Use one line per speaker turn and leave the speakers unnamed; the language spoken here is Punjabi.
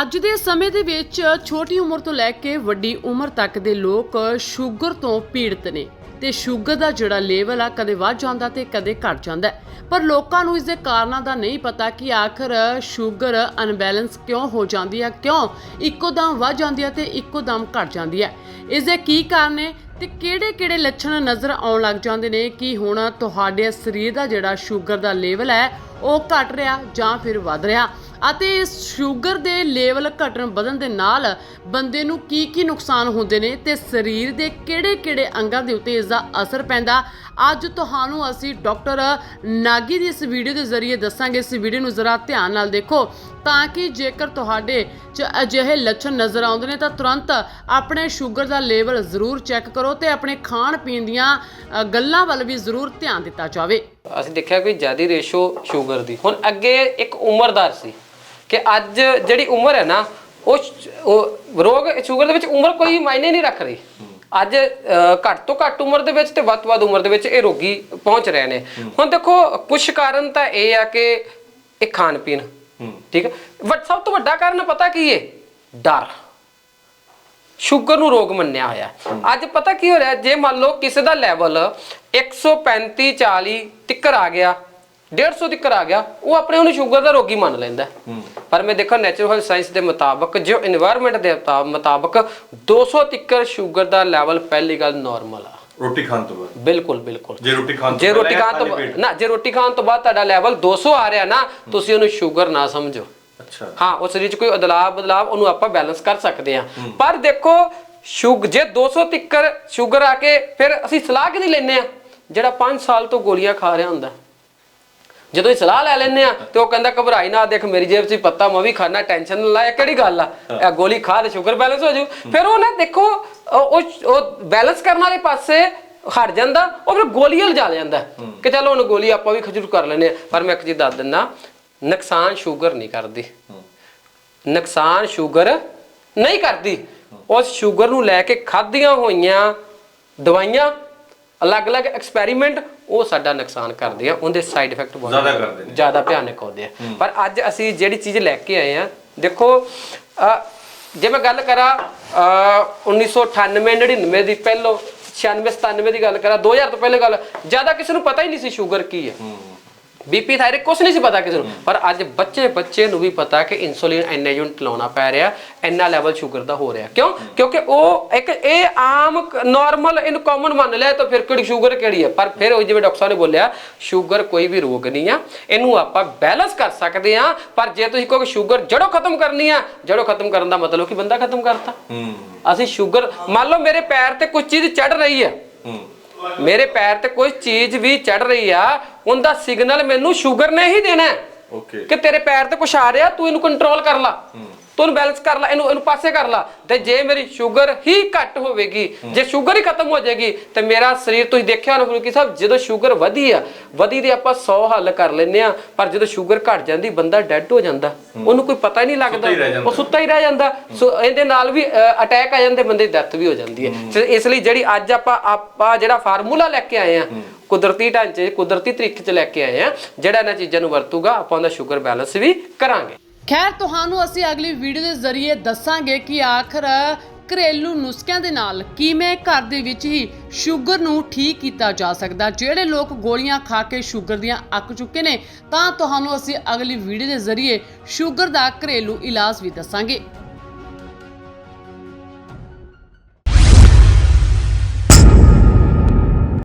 ਅੱਜ ਦੇ ਸਮੇਂ ਦੇ ਵਿੱਚ ਛੋਟੀ ਉਮਰ ਤੋਂ ਲੈ ਕੇ ਵੱਡੀ ਉਮਰ ਤੱਕ ਦੇ ਲੋਕ ਸ਼ੂਗਰ ਤੋਂ ਪੀੜਤ ਨੇ ਤੇ ਸ਼ੂਗਰ ਦਾ ਜਿਹੜਾ ਲੈਵਲ ਆ ਕਦੇ ਵੱਧ ਜਾਂਦਾ ਤੇ ਕਦੇ ਘਟ ਜਾਂਦਾ ਪਰ ਲੋਕਾਂ ਨੂੰ ਇਸ ਦੇ ਕਾਰਨਾਂ ਦਾ ਨਹੀਂ ਪਤਾ ਕਿ ਆਖਰ ਸ਼ੂਗਰ ਅਨਬੈਲੈਂਸ ਕਿਉਂ ਹੋ ਜਾਂਦੀ ਹੈ ਕਿਉਂ ਇੱਕੋ ਦਮ ਵੱਧ ਜਾਂਦੀ ਹੈ ਤੇ ਇੱਕੋ ਦਮ ਘਟ ਜਾਂਦੀ ਹੈ ਇਸ ਦੇ ਕੀ ਕਾਰਨ ਨੇ ਤੇ ਕਿਹੜੇ-ਕਿਹੜੇ ਲੱਛਣ ਨਜ਼ਰ ਆਉਣ ਲੱਗ ਜਾਂਦੇ ਨੇ ਕਿ ਹੁਣ ਤੁਹਾਡੇ ਸਰੀਰ ਦਾ ਜਿਹੜਾ ਸ਼ੂਗਰ ਦਾ ਲੈਵਲ ਹੈ ਉਹ ਘਟ ਰਿਹਾ ਜਾਂ ਫਿਰ ਵੱਧ ਰਿਹਾ? ਅਤੇ ਇਸ ਸ਼ੂਗਰ ਦੇ ਲੈਵਲ ਘਟਣ ਵਧਣ ਦੇ ਨਾਲ ਬੰਦੇ ਨੂੰ ਕੀ ਕੀ ਨੁਕਸਾਨ ਹੁੰਦੇ ਨੇ ਤੇ ਸਰੀਰ ਦੇ ਕਿਹੜੇ-ਕਿਹੜੇ ਅੰਗਾਂ ਦੇ ਉੱਤੇ ਇਸ ਦਾ ਅਸਰ ਪੈਂਦਾ, ਅੱਜ ਤੁਹਾਨੂੰ ਅਸੀਂ ਡਾਕਟਰ ਨਾਗੀ ਦੀ ਇਸ ਵੀਡੀਓ ਦੇ ਜ਼ਰੀਏ ਦੱਸਾਂਗੇ। ਇਸ ਵੀਡੀਓ ਨੂੰ ਜ਼ਰਾ ਧਿਆਨ ਨਾਲ ਦੇਖੋ। ਤਾਂ ਕਿ ਜੇਕਰ ਤੁਹਾਡੇ 'ਚ ਅਜਿਹੇ ਲੱਛਣ ਨਜ਼ਰ ਆਉਂਦੇ ਨੇ ਤਾਂ ਤੁਰੰਤ ਆਪਣੇ ਸ਼ੂਗਰ ਦਾ ਲੈਵਲ ਜ਼ਰੂਰ ਚੈੱਕ ਕਰੋ ਤੇ ਆਪਣੇ ਖਾਣ ਪੀਣ ਦੀਆਂ ਗੱਲਾਂ ਵੱਲ ਵੀ ਜ਼ਰੂਰ ਧਿਆਨ ਦਿੱਤਾ ਜਾਵੇ।
ਅਸੀਂ ਦੇਖਿਆ ਕੋਈ ਜ਼ਿਆਦੀ ਰੇਸ਼ੋ ਸ਼ੂਗਰ ਦੀ। ਹੁਣ ਅੱਗੇ ਇੱਕ ਉਮਰਦਾਰ ਸੀ ਕਿ ਅੱਜ ਜਿਹੜੀ ਉਮਰ ਹੈ ਨਾ, ਉਹ ਰੋਗ ਸ਼ੂਗਰ ਦੇ ਵਿੱਚ ਉਮਰ ਕੋਈ ਮਾਇਨੇ ਨਹੀਂ ਰੱਖ ਰਹੀ। ਅੱਜ ਘੱਟ ਤੋਂ ਘੱਟ ਉਮਰ ਦੇ ਵਿੱਚ ਤੇ ਵੱਧ ਤੋਂ ਵੱਧ ਉਮਰ ਦੇ ਵਿੱਚ ਇਹ ਰੋਗੀ ਪਹੁੰਚ ਰਹੇ ਨੇ। ਹੁਣ ਦੇਖੋ ਕੁਝ ਕਾਰਨ ਤਾਂ ਇਹ ਆ ਕਿ ਇਹ ਖਾਣ ਪੀਣ ਠੀਕ ਹੈ? ਵੱਟ ਸਭ ਤੋਂ ਵੱਡਾ ਕਾਰਨ ਪਤਾ ਕੀ ਹੈ ਡਰ। ਸ਼ੂਗਰ ਨੂੰ ਰੋਗ ਮੰਨਿਆ ਹੋਇਆ। ਅੱਜ ਪਤਾ ਕੀ ਹੋ ਰਿਹਾ? ਜੇ ਮੰਨ ਲਓ ਕਿਸੇ ਦਾ ਲੈਵਲ 135 40 ਤਿੱਕਰ ਆ ਗਿਆ 150 ਤਿੱਕਰ ਆ ਗਿਆ ਉਹ ਆਪਣੇ ਉਹਨੂੰ ਸ਼ੂਗਰ ਦਾ ਰੋਗੀ ਮੰਨ ਲੈਂਦਾ। ਪਰ ਮੈਂ ਦੇਖੋ ਨੈਚੁਰਲ ਸਾਇੰਸ ਦੇ ਮੁਤਾਬਕ ਜੋ এনवायरमेंट ਦੇ ਮੁਤਾਬਕ 200 ਤਿੱਕਰ ਸ਼ੂਗਰ ਦਾ ਲੈਵਲ ਪਹਿਲੀ ਗੱਲ ਨਾਰਮਲ ਆ।
ਰੋਟੀ ਖਾਣ ਤੋਂ ਬਾਅਦ?
ਬਿਲਕੁਲ ਬਿਲਕੁਲ।
ਜੇ ਰੋਟੀ ਖਾਣ ਤੋਂ
ਜੇ ਰੋਟੀ ਖਾਣ ਤੋਂ ਨਾ ਜੇ ਰੋਟੀ ਖਾਣ ਤੋਂ ਬਾਅਦ ਤੁਹਾਡਾ ਲੈਵਲ 200 ਆ ਰਿਹਾ ਨਾ ਤੁਸੀਂ ਉਹਨੂੰ ਸ਼ੂਗਰ ਨਾ ਸਮਝੋ।
ਅੱਛਾ।
ਹਾਂ ਉਸ ਸਰੀਰ 'ਚ ਕੋਈ ਬਦਲਾਅ ਬਦਲਾਵ ਉਹਨੂੰ ਆਪਾਂ ਬੈਲੈਂਸ ਕਰ ਸਕਦੇ ਹਾਂ। ਪਰ ਦੇਖੋ ਸ਼ੂਗ ਜੇ 200 ਤਿੱਕਰ ਸ਼ੂਗਰ ਆ ਕੇ ਫਿਰ ਅਸੀਂ ਸਲਾਹ ਕਿਹਦੀ ਲੈਨੇ ਆ ਜਿਹੜਾ 5 ਸਾਲ ਤੋਂ ਗੋਲੀਆਂ ਖਾ ਰਿਹਾ ਹੁੰਦਾ। ਜਦੋਂ ਇਹ ਸਲਾਹ ਲੈ ਲੈਨੇ ਆ ਤੇ ਉਹ ਕਹਿੰਦਾ ਘਬਰਾਈ ਨਾ ਦੇਖ ਮੇਰੀ ਜੇਬ 'ਚ ਪੱਤਾ ਮੈਂ ਵੀ ਖਾਣਾ ਟੈਨਸ਼ਨ ਨਾ ਲੈ ਕਿਹੜੀ ਗੱਲ ਆ? ਇਹ ਗੋਲੀ ਖਾ ਤੇ ਸ਼ੂਗਰ ਬੈਲੈਂਸ ਹੋ ਜੂ। ਫਿਰ ਉਹ ਨਾ ਦੇਖੋ ਉਹ ਉਹ- ਬੈਲੈਂਸ ਕਰਨ ਵਾਲੇ ਪਾਸੇ ਹਟ ਜਾਂਦਾ ਉਹ ਫਿਰ ਗੋਲੀ ਵੱਲ ਜਾ ਜਾਂਦਾ। ਕਿ ਚਲੋ ਹੁਣ ਗੋਲੀ ਆਪਾਂ ਵੀ ਖਜੂਰ ਕਰ ਲੈਨੇ ਆ ਪਰ ਮੈਂ ਇੱਕ ਚੀਜ਼ ਦੱਸ ਦਿੰਦਾ ਨੁਕਸਾਨ ਸ਼ੂਗਰ ਨਹੀਂ ਕਰਦੀ। ਨੁਕਸਾਨ ਸ਼ੂਗਰ ਨਹੀਂ ਕਰਦੀ। ਉਸ ਸ਼ੂਗਰ ਨੂੰ ਲੈ ਕੇ ਖਾਧੀਆਂ ਹੋਈਆਂ ਦਵਾਈਆਂ ਅਲੱਗ-ਅਲੱਗ ਐਕਸਪੈਰੀਮੈਂਟ ਉਹ ਸਾਡਾ ਨੁਕਸਾਨ ਕਰਦੀਆਂ ਉਹਦੇ ਸਾਈਡ ਇਫੈਕਟ ਬਹੁਤ
ਜ਼ਿਆਦਾ ਕਰਦੇ ਨੇ।
ਜ਼ਿਆਦਾ ਭਿਆਨਕ ਹੁੰਦੇ ਆ। ਪਰ ਅੱਜ ਅਸੀਂ ਜਿਹੜੀ ਚੀਜ਼ ਲੈ ਕੇ ਆਏ ਆ ਦੇਖੋ ਜੇ ਮੈਂ ਗੱਲ ਕਰਾਂ ਅ, 1998 99 ਦੀ ਪਹਿਲੋ 96 97 ਦੀ ਗੱਲ ਕਰਾਂ 2000 ਤੋਂ ਪਹਿਲੇ ਗੱਲ ਜ਼ਿਆਦਾ ਕਿਸੇ ਨੂੰ ਪਤਾ ਹੀ ਨਹੀਂ ਸੀ ਸ਼ੂਗਰ ਕੀ ਹੈ। ਬੀਪੀ ਥਾਇਰਡ ਕੁਛ ਨਹੀਂ ਸੀ ਪਤਾ ਕਿਸੇ ਨੂੰ। ਪਰ ਅੱਜ ਬੱਚੇ ਬੱਚੇ ਨੂੰ ਵੀ ਪਤਾ ਕਿ ਇਨਸੂਲਿਨ ਇੰਨੇ ਯੂਨਿਟ ਲਾਉਣਾ ਪੈ ਰਿਹਾ ਇੰਨਾ ਲੈਵਲ ਸ਼ੂਗਰ ਦਾ ਹੋ ਰਿਹਾ। ਕਿਉਂ? ਕਿਉਂਕਿ ਉਹ ਇੱਕ ਇਹ ਆਮ ਨਾਰਮਲ ਇਹਨੂੰ ਕਾਮਨ ਮੰਨ ਲਿਆ ਤਾਂ ਫਿਰ ਕਿਹੜੀ ਸ਼ੂਗਰ ਕਿਹੜੀ ਹੈ ਪਰ ਫਿਰ ਉਹ ਜਿਵੇਂ ਡਾਕਟਰ ਸਾਹਿਬ ਨੇ ਬੋਲਿਆ ਸ਼ੂਗਰ ਕੋਈ ਵੀ ਰੋਗ ਨਹੀਂ ਆ। ਇਹਨੂੰ ਆਪਾਂ ਬੈਲੈਂਸ ਕਰ ਸਕਦੇ ਆ ਪਰ ਜੇ ਤੁਸੀਂ ਕਹੋ ਕਿ ਸ਼ੂਗਰ ਜੜੋਂ ਖਤਮ ਕਰਨੀ ਆ ਜੜੋਂ ਖਤਮ ਕਰਨ ਦਾ ਮਤਲਬ ਕਿ ਬੰਦਾ ਖਤਮ ਕਰਤਾ? ਅਸੀਂ ਸ਼ੂਗਰ ਮੰਨ ਲਓ ਮੇਰੇ ਪੈਰ ਤੇ ਕੁਝ ਚੀਜ਼ ਚੜ ਰਹੀ ਹੂੰ। ਮੇਰੇ ਪੈਰ ਤੇ ਕੋਈ ਚੀਜ਼ ਵੀ ਚੜ ਰਹੀ ਆ ਉਹਦਾ ਸਿਗਨਲ ਮੈਨੂੰ ਸ਼ੂਗਰ ਨੇ ਹੀ ਦੇਣਾ ਹੈ।
ਓਕੇ
ਕਿ ਤੇਰੇ ਪੈਰ ਤੇ ਕੁਛ ਆ ਰਿਹਾ ਤੂੰ ਇਹਨੂੰ ਕੰਟਰੋਲ ਕਰ ਲਾ। ਤੂੰ ਬੈਲੈਂਸ ਕਰ ਲਾ ਇਹਨੂੰ ਇਹਨੂੰ ਪਾਸੇ ਕਰ ਲਾ। ਤੇ ਜੇ ਮੇਰੀ ਸ਼ੂਗਰ ਹੀ ਘੱਟ ਹੋਵੇਗੀ ਜੇ ਸ਼ੂਗਰ ਹੀ ਖਤਮ ਹੋ ਜਾਏਗੀ ਤੇ ਮੇਰਾ ਸਰੀਰ ਤੁਸੀਂ ਦੇਖਿਆ ਨਾ ਫਰੂਕੀ ਸਾਹਿਬ ਜਦੋਂ ਸ਼ੂਗਰ ਵਧੀ ਆ ਵਧੀ ਦੇ ਆਪਾਂ 100 ਹੱਲ ਕਰ ਲੈਨੇ ਆ ਪਰ ਜਦੋਂ ਸ਼ੂਗਰ ਘਟ ਜਾਂਦੀ ਬੰਦਾ ਡੈੱਡ ਹੋ ਜਾਂਦਾ। ਉਹਨੂੰ ਕੋਈ ਪਤਾ ਹੀ ਨਹੀਂ ਲੱਗਦਾ। ਉਹ ਸੁੱਤਾ ਹੀ ਰਹਿ ਜਾਂਦਾ। ਸੋ ਇਹਦੇ ਨਾਲ ਵੀ ਅਟੈਕ ਆ ਜਾਂਦੇ ਬੰਦੇ ਦੀ ਡੈਥ ਵੀ ਹੋ ਜਾਂਦੀ ਹੈ। ਇਸ ਲਈ ਜਿਹੜੀ ਅੱਜ ਆਪਾਂ ਆਪਾਂ ਜਿਹੜਾ ਫਾਰਮੂਲਾ ਲੈ ਕੇ ਆਏ ਆ ਕੁਦਰਤੀ ਢਾਂਚੇ ਕੁਦਰਤੀ ਤਰੀਕੇ 'ਚ ਲੈ ਕੇ ਆਏ ਆ ਜਿਹੜਾ ਇਹਨਾਂ ਚੀਜ਼ਾਂ ਨੂੰ ਵਰਤੂਗਾ ਆਪਾਂ ਉਹਦਾ ਸ਼ੂਗਰ ਬੈਲੈਂਸ ਵੀ ਕਰਾਂਗੇ।
ਖੈਰ, ਤੁਹਾਨੂੰ ਅਸੀਂ ਅਗਲੀ ਵੀਡੀਓ ਦੇ ਜ਼ਰੀਏ ਦੱਸਾਂਗੇ ਕਿ ਆਖਰ ਘਰੇਲੂ ਨੁਸਖਿਆਂ ਦੇ ਨਾਲ ਕਿਵੇਂ ਘਰ ਦੇ ਵਿੱਚ ਹੀ ਸ਼ੂਗਰ ਨੂੰ ਠੀਕ ਕੀਤਾ ਜਾ ਸਕਦਾ। ਜਿਹੜੇ ਲੋਕ ਗੋਲੀਆਂ ਖਾ ਕੇ ਸ਼ੂਗਰ ਦੀਆਂ ਅੱਕ ਚੁੱਕੇ ਨੇ, ਤਾਂ ਤੁਹਾਨੂੰ ਅਸੀਂ ਅਗਲੀ ਵੀਡੀਓ ਦੇ ਜ਼ਰੀਏ ਸ਼ੂਗਰ ਦਾ ਘਰੇਲੂ ਇਲਾਜ ਵੀ ਦੱਸਾਂਗੇ।